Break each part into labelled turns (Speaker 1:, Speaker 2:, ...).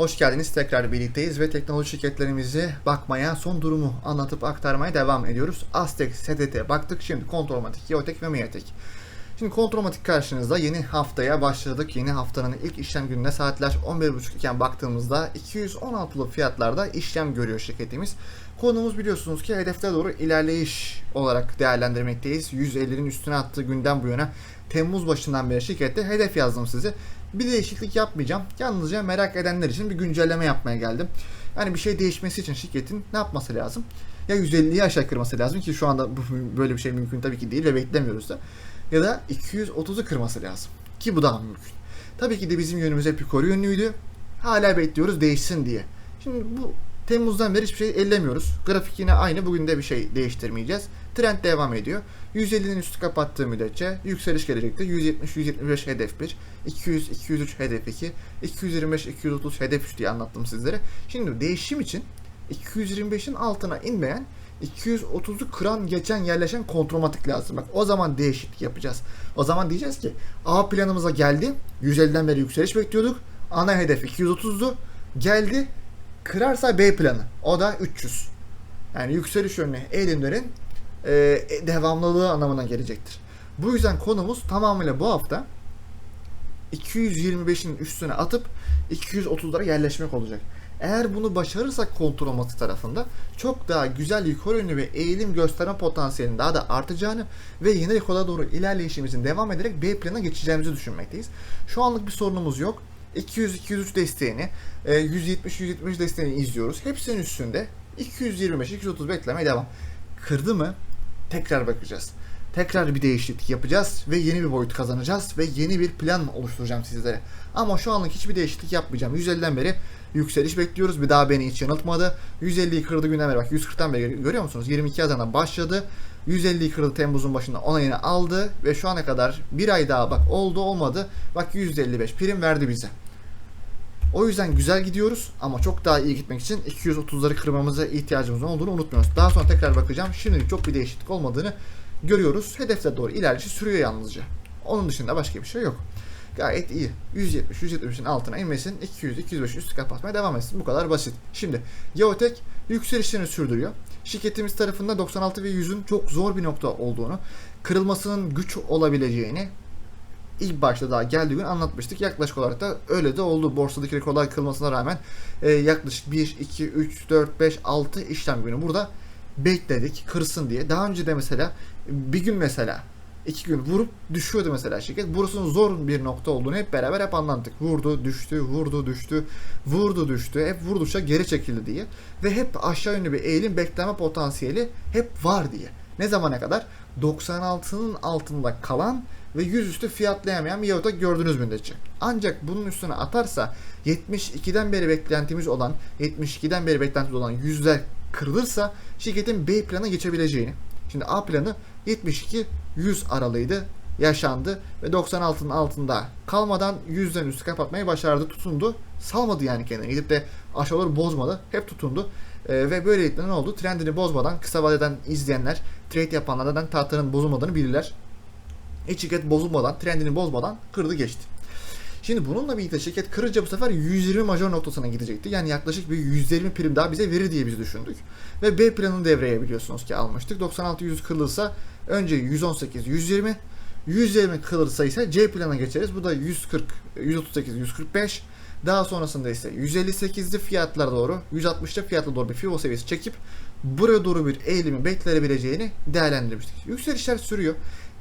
Speaker 1: Hoş geldiniz. Tekrar birlikteyiz ve teknoloji şirketlerimizi bakmaya, son durumu anlatıp aktarmaya devam ediyoruz. Aztek, SDT baktık. Şimdi Kontrolmatik, Yeotek ve Miatek. Şimdi Kontrolmatik karşınızda yeni haftaya başladık. Yeni haftanın ilk işlem gününe saatler 11.30 iken baktığımızda 216'lı fiyatlarda işlem görüyor şirketimiz. Konumuz biliyorsunuz ki hedefte doğru ilerleyiş olarak değerlendirmekteyiz. 150'nin üstüne attığı günden bu yana Temmuz başından beri şirkette hedef yazdım size. Bir değişiklik yapmayacağım. Yalnızca merak edenler için bir güncelleme yapmaya geldim. Yani bir şey değişmesi için şirketin ne yapması lazım? Ya 150'yi aşağı kırması lazım ki şu anda böyle bir şey mümkün tabii ki değil ve beklemiyoruz da. Ya da 230'u kırması lazım. Ki bu daha mümkün. Tabii ki de bizim yönümüz hep yukarı yönlüydü. Hala bekliyoruz değişsin diye. Şimdi bu Temmuz'dan beri hiçbir şey ellemiyoruz. Grafik yine aynı. Bugün de bir şey değiştirmeyeceğiz. Trend devam ediyor. 150'nin üstü kapattığı müddetçe yükseliş gelecektir. 170-175 hedef 1, 200-203 hedef 2, 225-230 hedef 3 diye anlattım sizlere. Şimdi değişim için 225'in altına inmeyen 230'u kıran geçen yerleşen kontromatik lazım. Bak o zaman değişiklik yapacağız. O zaman diyeceğiz ki A planımıza geldi. 150'den beri yükseliş bekliyorduk. Ana hedef 230'du. Geldi. Kırarsa B planı. O da 300. Yani yükseliş yönüne eğilimlerin e, devamlılığı anlamına gelecektir. Bu yüzden konumuz tamamıyla bu hafta 225'in üstüne atıp 230'lara yerleşmek olacak. Eğer bunu başarırsak kontrol olması tarafında çok daha güzel yukarı yönlü ve eğilim gösterme potansiyelinin daha da artacağını ve yeni rekola doğru ilerleyişimizin devam ederek B plana geçeceğimizi düşünmekteyiz. Şu anlık bir sorunumuz yok. 200-203 desteğini, 170-170 desteğini izliyoruz. Hepsinin üstünde 225-230 beklemeye devam. Kırdı mı? Tekrar bakacağız. Tekrar bir değişiklik yapacağız ve yeni bir boyut kazanacağız ve yeni bir plan oluşturacağım sizlere. Ama şu anlık hiçbir değişiklik yapmayacağım. 150'den beri yükseliş bekliyoruz. Bir daha beni hiç yanıltmadı. 150'yi kırdı günden beri bak 140'tan beri görüyor musunuz? 22 Haziran'dan başladı. 150'yi kırdı Temmuz'un başında onayını aldı ve şu ana kadar bir ay daha bak oldu olmadı. Bak 155 prim verdi bize. O yüzden güzel gidiyoruz ama çok daha iyi gitmek için 230'ları kırmamıza ihtiyacımız olduğunu unutmuyoruz. Daha sonra tekrar bakacağım. Şimdilik çok bir değişiklik olmadığını görüyoruz. Hedefe doğru ilerleyişi sürüyor yalnızca. Onun dışında başka bir şey yok. Gayet iyi. 170, 170'in altına inmesin. 200, 205 üstü kapatmaya devam etsin. Bu kadar basit. Şimdi Geotek yükselişlerini sürdürüyor. Şirketimiz tarafından 96 ve 100'ün çok zor bir nokta olduğunu, kırılmasının güç olabileceğini ilk başta daha geldiği gün anlatmıştık. Yaklaşık olarak da öyle de oldu. Borsadaki rekorlar kırılmasına rağmen e, yaklaşık 1, 2, 3, 4, 5, 6 işlem günü burada bekledik kırsın diye. Daha önce de mesela bir gün mesela iki gün vurup düşüyordu mesela şirket. Burasının zor bir nokta olduğunu hep beraber hep anlattık. Vurdu, düştü, vurdu, düştü, vurdu, düştü. Hep vurdukça geri çekildi diye. Ve hep aşağı yönlü bir eğilim bekleme potansiyeli hep var diye. Ne zamana kadar? 96'nın altında kalan ve yüzüstü fiyatlayamayan bir yahut gördüğünüz müddetçe. Ancak bunun üstüne atarsa 72'den beri beklentimiz olan 72'den beri beklentimiz olan yüzler kırılırsa şirketin B plana geçebileceğini. Şimdi A planı 72 100 aralığıydı yaşandı ve 96'nın altında kalmadan 100'den üstü kapatmayı başardı tutundu. Salmadı yani kendini. Gidip de aşağıları bozmadı. Hep tutundu. Ee, ve böylelikle ne oldu? Trendini bozmadan kısa vadeden izleyenler, trade yapanlardan tahtanın bozulmadığını bilirler. Hiç şirket bozulmadan, trendini bozmadan kırdı geçti. Şimdi bununla birlikte şirket kırınca bu sefer 120 major noktasına gidecekti. Yani yaklaşık bir 120 prim daha bize verir diye biz düşündük. Ve B planını devreye biliyorsunuz ki almıştık. 96 100 kırılırsa önce 118 120 120 kırılırsa ise C plana geçeriz. Bu da 140 138 145 daha sonrasında ise 158'li fiyatlara doğru 160'lı fiyatlara doğru bir FIBO seviyesi çekip buraya doğru bir eğilimi beklenebileceğini değerlendirmiştik. Yükselişler sürüyor.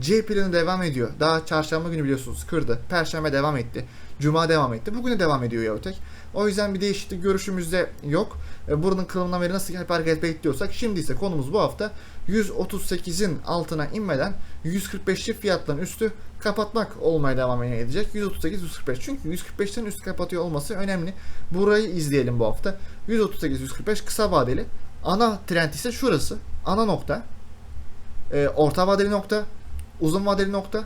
Speaker 1: C planı devam ediyor. Daha çarşamba günü biliyorsunuz kırdı. Perşembe devam etti. Cuma devam etti. Bugüne devam ediyor Yavutek. O yüzden bir değişiklik görüşümüzde yok. E, Buranın kılımından beri nasıl hep hareket bekliyorsak şimdi ise konumuz bu hafta 138'in altına inmeden 145'li fiyatların üstü kapatmak olmaya devam edecek. 138 145. Çünkü 145'ten üstü kapatıyor olması önemli. Burayı izleyelim bu hafta. 138 145 kısa vadeli. Ana trend ise şurası. Ana nokta. E, orta vadeli nokta. Uzun vadeli nokta.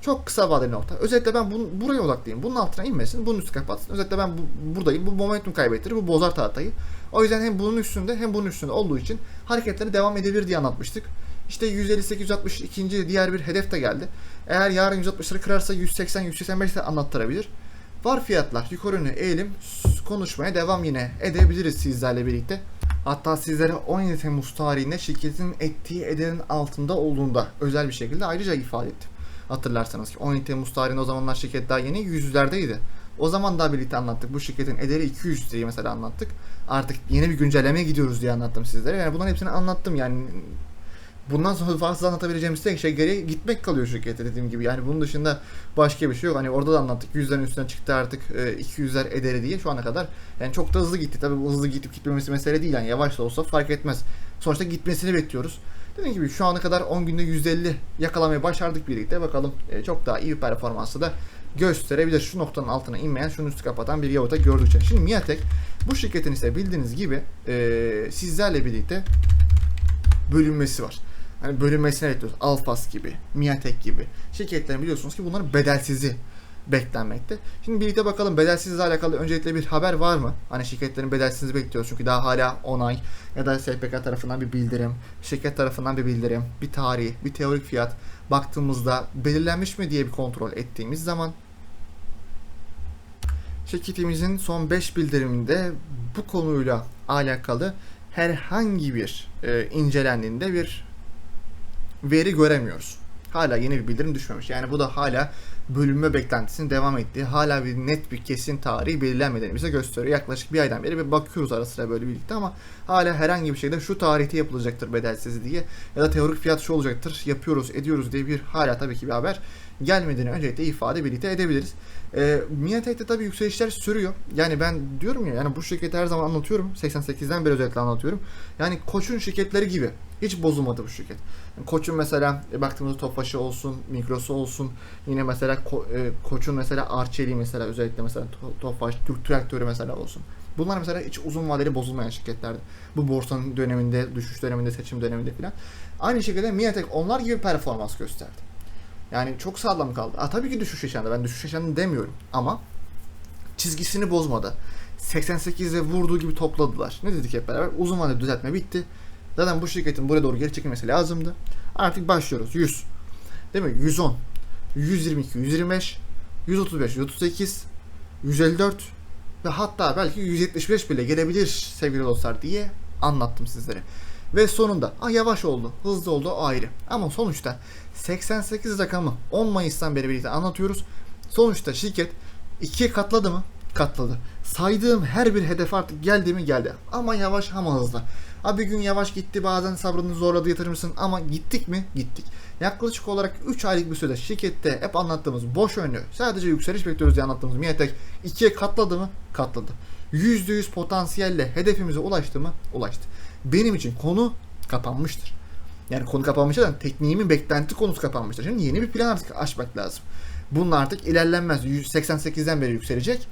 Speaker 1: Çok kısa vadeli nokta. Özellikle ben bunu, buraya odaklıyım. Bunun altına inmesin, bunun üstü kapatsın. Özellikle ben bu, buradayım. Bu momentum kaybettirir, bu bozar tahtayı. O yüzden hem bunun üstünde hem bunun üstünde olduğu için hareketleri devam edebilir diye anlatmıştık. İşte 158-162. diğer bir hedef de geldi. Eğer yarın 160'ları kırarsa 180-185 de anlattırabilir. Var fiyatlar yukarı yönlü eğilim konuşmaya devam yine edebiliriz sizlerle birlikte. Hatta sizlere 17 Temmuz tarihinde şirketin ettiği ederin altında olduğunda özel bir şekilde ayrıca ifade ettim. Hatırlarsanız ki 17 Temmuz tarihinde o zamanlar şirket daha yeni yüzlerdeydi. O zaman daha birlikte anlattık. Bu şirketin ederi 200 diye mesela anlattık. Artık yeni bir güncellemeye gidiyoruz diye anlattım sizlere. Yani bunların hepsini anlattım yani. Bundan sonra fazla anlatabileceğimiz tek şey geriye gitmek kalıyor şirkete dediğim gibi. Yani bunun dışında başka bir şey yok. Hani orada da anlattık. 100'lerin üstüne çıktı artık e, 200'ler ederi diye şu ana kadar. Yani çok da hızlı gitti. Tabii bu hızlı gidip gitmemesi mesele değil. Yani yavaş da olsa fark etmez. Sonuçta gitmesini bekliyoruz. Dediğim gibi şu ana kadar 10 günde 150 yakalamayı başardık birlikte. Bakalım e, çok daha iyi bir performansı da gösterebilir. Şu noktanın altına inmeyen, şunun üstü kapatan bir Yavota gördükçe. Şimdi Miatek bu şirketin ise bildiğiniz gibi e, sizlerle birlikte bölünmesi var. Hani bölünmesine bekliyoruz. Alfas gibi, Miatek gibi. Şirketlerin biliyorsunuz ki bunların bedelsizi beklenmekte. Şimdi birlikte bakalım bedelsizle alakalı öncelikle bir haber var mı? Hani şirketlerin bedelsizliğini bekliyoruz çünkü daha hala onay ya da SPK tarafından bir bildirim, şirket tarafından bir bildirim, bir tarih, bir teorik fiyat baktığımızda belirlenmiş mi diye bir kontrol ettiğimiz zaman şirketimizin son 5 bildiriminde bu konuyla alakalı herhangi bir e, incelendiğinde bir veri göremiyoruz. Hala yeni bir bildirim düşmemiş. Yani bu da hala bölünme beklentisinin devam ettiği, hala bir net bir kesin tarihi belirlenmediğini bize gösteriyor. Yaklaşık bir aydan beri bir bakıyoruz ara sıra böyle birlikte ama hala herhangi bir şekilde şu tarihte yapılacaktır bedelsiz diye ya da teorik fiyat şu olacaktır, yapıyoruz, ediyoruz diye bir hala tabii ki bir haber gelmediğini öncelikle ifade birlikte edebiliriz. E, Miatek'te tabii yükselişler sürüyor. Yani ben diyorum ya yani bu şirketi her zaman anlatıyorum. 88'den beri özellikle anlatıyorum. Yani Koç'un şirketleri gibi. Hiç bozulmadı bu şirket. Koç'un mesela e, baktığımızda Tofaş'ı olsun, Migros'u olsun. Yine mesela Ko- e, Koç'un mesela Arçelik'i mesela özellikle mesela To- Tofaş, Türk Traktörü mesela olsun. Bunlar mesela hiç uzun vadeli bozulmayan şirketlerdi. Bu borsanın döneminde, düşüş döneminde, seçim döneminde filan. Aynı şekilde Miatek onlar gibi performans gösterdi. Yani çok sağlam kaldı. Aa, tabii ki düşüş yaşandı. Ben düşüş yaşandı demiyorum. Ama çizgisini bozmadı. 88'e vurduğu gibi topladılar. Ne dedik hep beraber? Uzun vadeli düzeltme bitti. Zaten bu şirketin buraya doğru geri çekilmesi lazımdı. Artık başlıyoruz. 100. Değil mi? 110. 122, 125, 135, 138, 154 ve hatta belki 175 bile gelebilir sevgili dostlar diye anlattım sizlere. Ve sonunda ah yavaş oldu, hızlı oldu ayrı. Ama sonuçta 88 rakamı 10 Mayıs'tan beri birlikte anlatıyoruz. Sonuçta şirket ikiye katladı mı? Katladı. Saydığım her bir hedef artık geldi mi? Geldi. Ama yavaş ama hızlı. Abi gün yavaş gitti bazen sabrını zorladı yatırmışsın ama gittik mi? Gittik. Yaklaşık olarak 3 aylık bir sürede şirkette hep anlattığımız boş önlü sadece yükseliş bekliyoruz diye anlattığımız Miatek ikiye katladı mı? Katladı. %100 potansiyelle hedefimize ulaştı mı? Ulaştı. Benim için konu kapanmıştır. Yani konu kapanmıştır da tekniğimin beklenti konusu kapanmıştır. Şimdi yeni bir plan artık açmak lazım. Bunun artık ilerlenmez. 188'den beri yükselecek.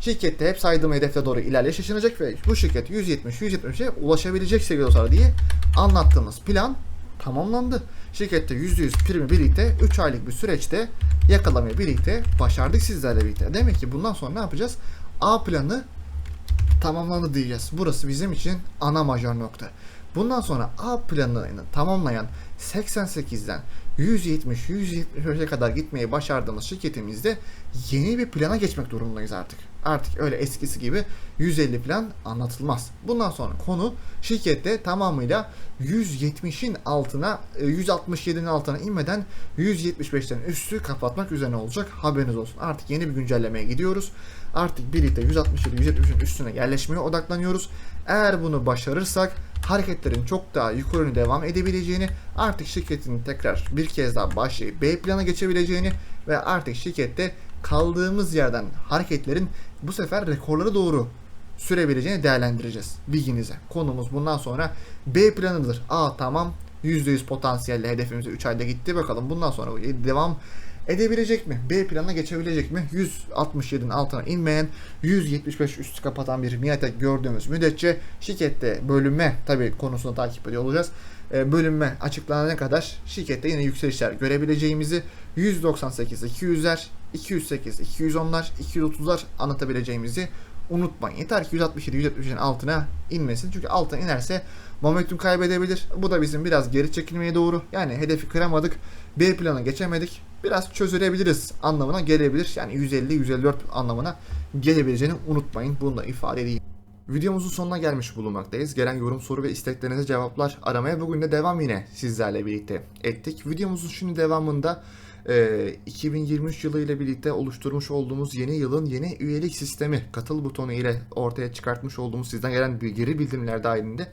Speaker 1: Şirkette hep saydığım hedefe doğru ilerleyiş yaşanacak ve bu şirket 170-170'e ulaşabilecek seviyede olsa diye anlattığımız plan tamamlandı. Şirkette %100 primi birlikte 3 aylık bir süreçte yakalamayı birlikte başardık sizlerle birlikte. Demek ki bundan sonra ne yapacağız? A planı tamamlandı diyeceğiz. Burası bizim için ana majör nokta. Bundan sonra A planını tamamlayan 88'den 170 175'e kadar gitmeyi başardığımız şirketimizde yeni bir plana geçmek durumundayız artık. Artık öyle eskisi gibi 150 plan anlatılmaz. Bundan sonra konu şirkette tamamıyla 170'in altına e, 167'nin altına inmeden 175'ten üstü kapatmak üzerine olacak. Haberiniz olsun. Artık yeni bir güncellemeye gidiyoruz. Artık birlikte 167-170'in üstüne yerleşmeye odaklanıyoruz. Eğer bunu başarırsak hareketlerin çok daha yukarı devam edebileceğini, artık şirketin tekrar bir kez daha başlayıp B plana geçebileceğini ve artık şirkette kaldığımız yerden hareketlerin bu sefer rekorlara doğru sürebileceğini değerlendireceğiz bilginize. Konumuz bundan sonra B planıdır. A tamam %100 potansiyelle hedefimize 3 ayda gitti. Bakalım bundan sonra devam edebilecek mi? B planına geçebilecek mi? 167'nin altına inmeyen, 175 üstü kapatan bir Miatek gördüğümüz müddetçe şirkette bölünme tabi konusunu takip ediyor olacağız. E, bölünme açıklanana kadar şirkette yine yükselişler görebileceğimizi 198 200'ler, 208 210'lar, 230'lar anlatabileceğimizi unutmayın. Yeter ki 167 170'in altına inmesin. Çünkü altına inerse momentum kaybedebilir. Bu da bizim biraz geri çekilmeye doğru. Yani hedefi kıramadık. B plana geçemedik. Biraz çözülebiliriz anlamına gelebilir. Yani 150-154 anlamına gelebileceğini unutmayın. Bunu da ifade edeyim. Videomuzun sonuna gelmiş bulunmaktayız. Gelen yorum, soru ve isteklerinize cevaplar aramaya bugün de devam yine sizlerle birlikte ettik. Videomuzun şimdi devamında e, 2023 yılı ile birlikte oluşturmuş olduğumuz yeni yılın yeni üyelik sistemi katıl butonu ile ortaya çıkartmış olduğumuz sizden gelen geri bildirimler dahilinde